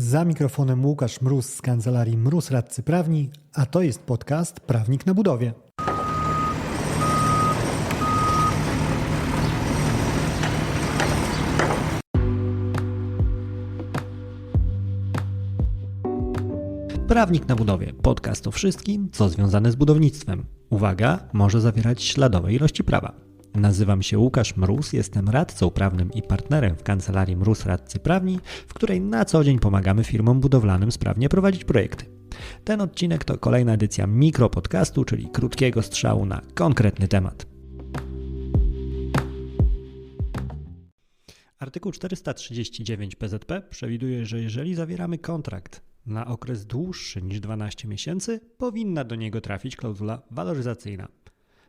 Za mikrofonem Łukasz Mróz z kancelarii Mróz Radcy Prawni, a to jest podcast Prawnik na budowie. Prawnik na budowie. Podcast o wszystkim, co związane z budownictwem. Uwaga, może zawierać śladowe ilości prawa. Nazywam się Łukasz Mróz, jestem radcą prawnym i partnerem w kancelarii Mróz Radcy Prawni, w której na co dzień pomagamy firmom budowlanym sprawnie prowadzić projekty. Ten odcinek to kolejna edycja mikropodcastu, czyli krótkiego strzału na konkretny temat. Artykuł 439 PZP przewiduje, że jeżeli zawieramy kontrakt na okres dłuższy niż 12 miesięcy, powinna do niego trafić klauzula waloryzacyjna.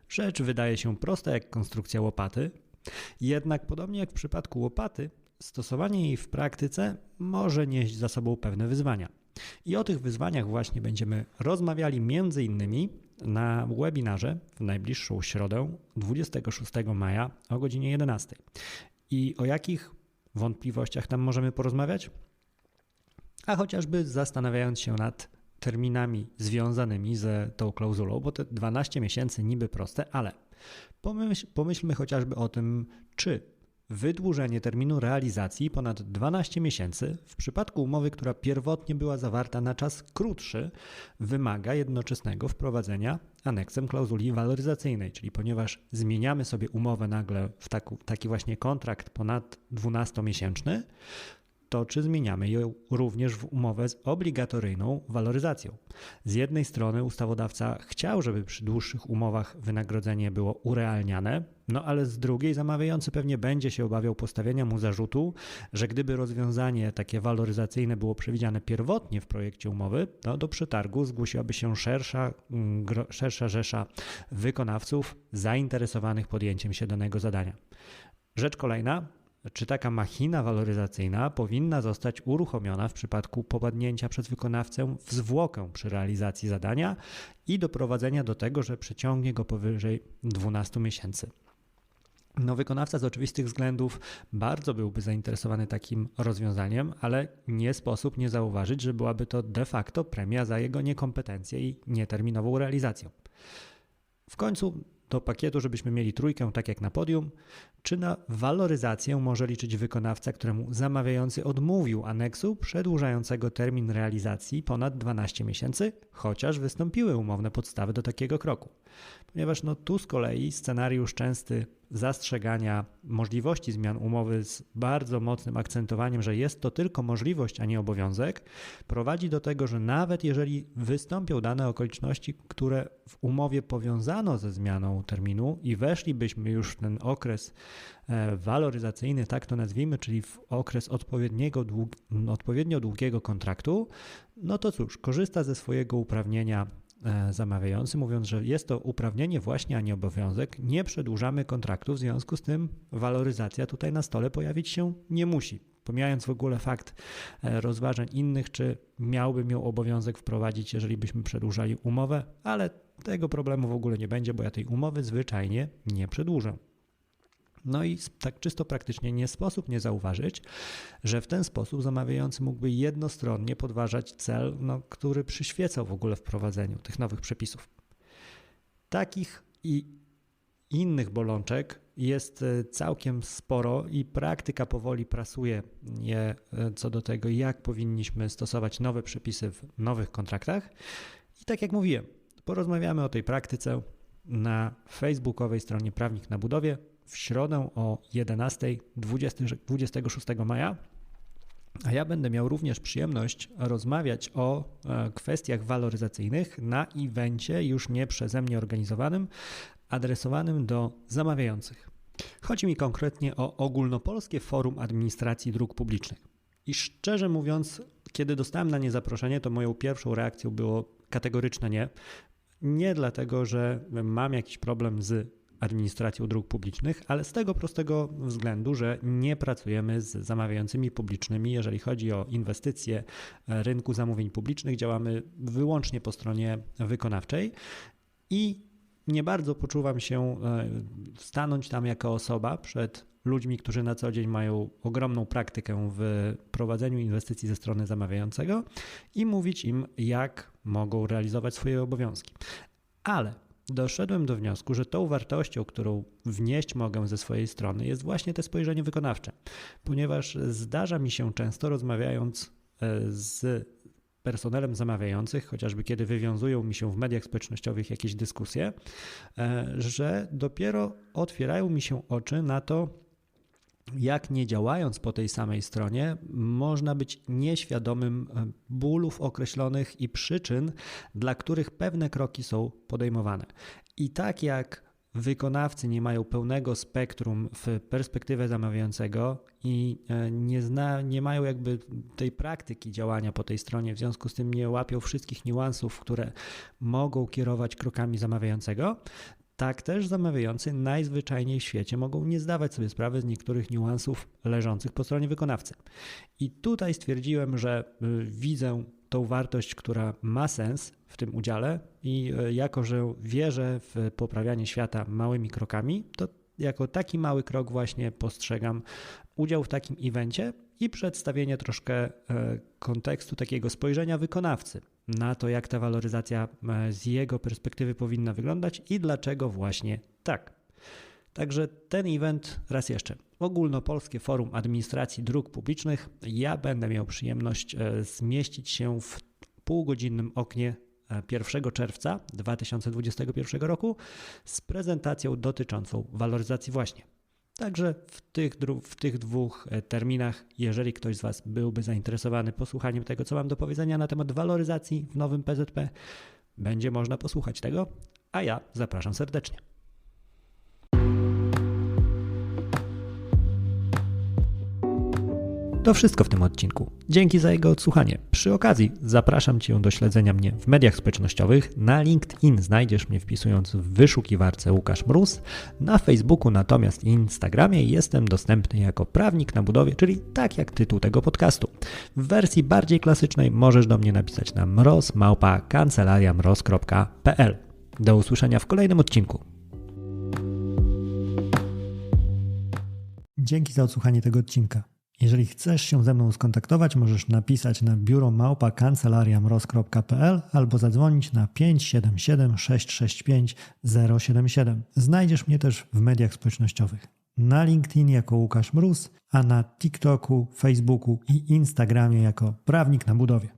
Rzecz wydaje się prosta jak konstrukcja łopaty, jednak podobnie jak w przypadku łopaty, stosowanie jej w praktyce może nieść za sobą pewne wyzwania. I o tych wyzwaniach właśnie będziemy rozmawiali między innymi na webinarze w najbliższą środę 26 maja o godzinie 11. I o jakich wątpliwościach tam możemy porozmawiać? A chociażby zastanawiając się nad terminami związanymi z tą klauzulą, bo te 12 miesięcy niby proste, ale pomyśl, pomyślmy chociażby o tym, czy wydłużenie terminu realizacji ponad 12 miesięcy w przypadku umowy, która pierwotnie była zawarta na czas krótszy, wymaga jednoczesnego wprowadzenia aneksem klauzuli waloryzacyjnej, czyli ponieważ zmieniamy sobie umowę nagle w taki, taki właśnie kontrakt ponad 12-miesięczny, to czy zmieniamy ją również w umowę z obligatoryjną waloryzacją. Z jednej strony ustawodawca chciał, żeby przy dłuższych umowach wynagrodzenie było urealniane, no ale z drugiej zamawiający pewnie będzie się obawiał postawienia mu zarzutu, że gdyby rozwiązanie takie waloryzacyjne było przewidziane pierwotnie w projekcie umowy, to do przetargu zgłosiłaby się szersza, mm, szersza rzesza wykonawców zainteresowanych podjęciem się danego zadania. Rzecz kolejna, czy taka machina waloryzacyjna powinna zostać uruchomiona w przypadku popadnięcia przez wykonawcę w zwłokę przy realizacji zadania i doprowadzenia do tego, że przeciągnie go powyżej 12 miesięcy. No, wykonawca z oczywistych względów bardzo byłby zainteresowany takim rozwiązaniem, ale nie sposób nie zauważyć, że byłaby to de facto premia za jego niekompetencję i nieterminową realizację. W końcu do pakietu, żebyśmy mieli trójkę, tak jak na podium, czy na waloryzację może liczyć wykonawca, któremu zamawiający odmówił aneksu przedłużającego termin realizacji ponad 12 miesięcy, chociaż wystąpiły umowne podstawy do takiego kroku. Ponieważ no tu z kolei scenariusz częsty zastrzegania możliwości zmian umowy z bardzo mocnym akcentowaniem, że jest to tylko możliwość, a nie obowiązek, prowadzi do tego, że nawet jeżeli wystąpią dane okoliczności, które w umowie powiązano ze zmianą terminu i weszlibyśmy już w ten okres e, waloryzacyjny, tak to nazwijmy, czyli w okres odpowiedniego, odpowiednio długiego kontraktu, no to cóż, korzysta ze swojego uprawnienia zamawiający, mówiąc, że jest to uprawnienie właśnie, a nie obowiązek. Nie przedłużamy kontraktu, w związku z tym waloryzacja tutaj na stole pojawić się nie musi. Pomijając w ogóle fakt e, rozważań innych, czy miałbym ją obowiązek wprowadzić, jeżeli byśmy przedłużali umowę, ale tego problemu w ogóle nie będzie, bo ja tej umowy zwyczajnie nie przedłużę. No i tak czysto praktycznie nie sposób nie zauważyć, że w ten sposób zamawiający mógłby jednostronnie podważać cel, no, który przyświecał w ogóle wprowadzeniu tych nowych przepisów. Takich i innych bolączek jest e, całkiem sporo i praktyka powoli prasuje je e, co do tego, jak powinniśmy stosować nowe przepisy w nowych kontraktach. I tak jak mówiłem, porozmawiamy o tej praktyce na facebookowej stronie Prawnik na Budowie w środę o 11 20, 26 maja. A ja będę miał również przyjemność rozmawiać o e, kwestiach waloryzacyjnych na evencie już nie przeze mnie organizowanym, adresowanym do zamawiających. Chodzi mi konkretnie o Ogólnopolskie Forum Administracji Dróg Publicznych. I szczerze mówiąc, kiedy dostałem na nie zaproszenie, to moją pierwszą reakcją było kategoryczne nie. Nie dlatego, że mam jakiś problem z administracją dróg publicznych, ale z tego prostego względu, że nie pracujemy z zamawiającymi publicznymi. Jeżeli chodzi o inwestycje rynku zamówień publicznych, działamy wyłącznie po stronie wykonawczej i nie bardzo poczuwam się e, stanąć tam jako osoba przed ludźmi, którzy na co dzień mają ogromną praktykę w prowadzeniu inwestycji ze strony zamawiającego i mówić im, jak mogą realizować swoje obowiązki. Ale doszedłem do wniosku, że tą wartością, którą wnieść mogę ze swojej strony, jest właśnie te spojrzenie wykonawcze, ponieważ zdarza mi się często rozmawiając e, z personelem zamawiających, chociażby kiedy wywiązują mi się w mediach społecznościowych jakieś dyskusje, e, że dopiero otwierają mi się oczy na to, jak nie działając po tej samej stronie, można być nieświadomym e, bólów określonych i przyczyn, dla których pewne kroki są podejmowane. I tak jak wykonawcy nie mają pełnego spektrum w perspektywie zamawiającego i e, nie, zna, nie mają jakby tej praktyki działania po tej stronie, w związku z tym nie łapią wszystkich niuansów, które mogą kierować krokami zamawiającego, tak też zamawiający najzwyczajniej w świecie mogą nie zdawać sobie sprawy z niektórych niuansów leżących po stronie wykonawcy. I tutaj stwierdziłem, że y, widzę tą wartość, która ma sens w tym udziale i y, jako, że wierzę w poprawianie świata małymi krokami, to jako taki mały krok właśnie postrzegam udział w takim evencie i przedstawienie troszkę e, kontekstu takiego spojrzenia wykonawcy na to, jak ta waloryzacja e, z jego perspektywy powinna wyglądać i dlaczego właśnie tak. Także ten event, raz jeszcze, Ogólnopolskie Forum Administracji Dróg Publicznych. Ja będę miał przyjemność e, zmieścić się w półgodzinnym oknie 1 czerwca 2021 roku z prezentacją dotyczącą waloryzacji właśnie Także w tych, w tych dwóch e, terminach, jeżeli ktoś z Was byłby zainteresowany posłuchaniem tego, co mam do powiedzenia na temat waloryzacji w nowym PZP, będzie można posłuchać tego, a ja zapraszam serdecznie. To wszystko w tym odcinku. Dzięki za jego odsłuchanie. Przy okazji zapraszam Cię do śledzenia mnie w mediach społecznościowych. Na LinkedIn znajdziesz mnie wpisując w wyszukiwarce Łukasz Mróz. Na Facebooku natomiast i Instagramie jestem dostępny jako prawnik na budowie, czyli tak jak tytuł tego podcastu. W wersji bardziej klasycznej możesz do mnie napisać na mroz.kancelariamroz.pl. Do usłyszenia w kolejnym odcinku. Dzięki za odsłuchanie tego odcinka. Jeżeli chcesz się ze mną skontaktować, możesz napisać na biuro małpa albo zadzwonić na 577 665 077. Znajdziesz mnie też w mediach społecznościowych. Na LinkedIn jako Łukasz Mróz, a na TikToku, Facebooku i Instagramie jako Prawnik na Budowie.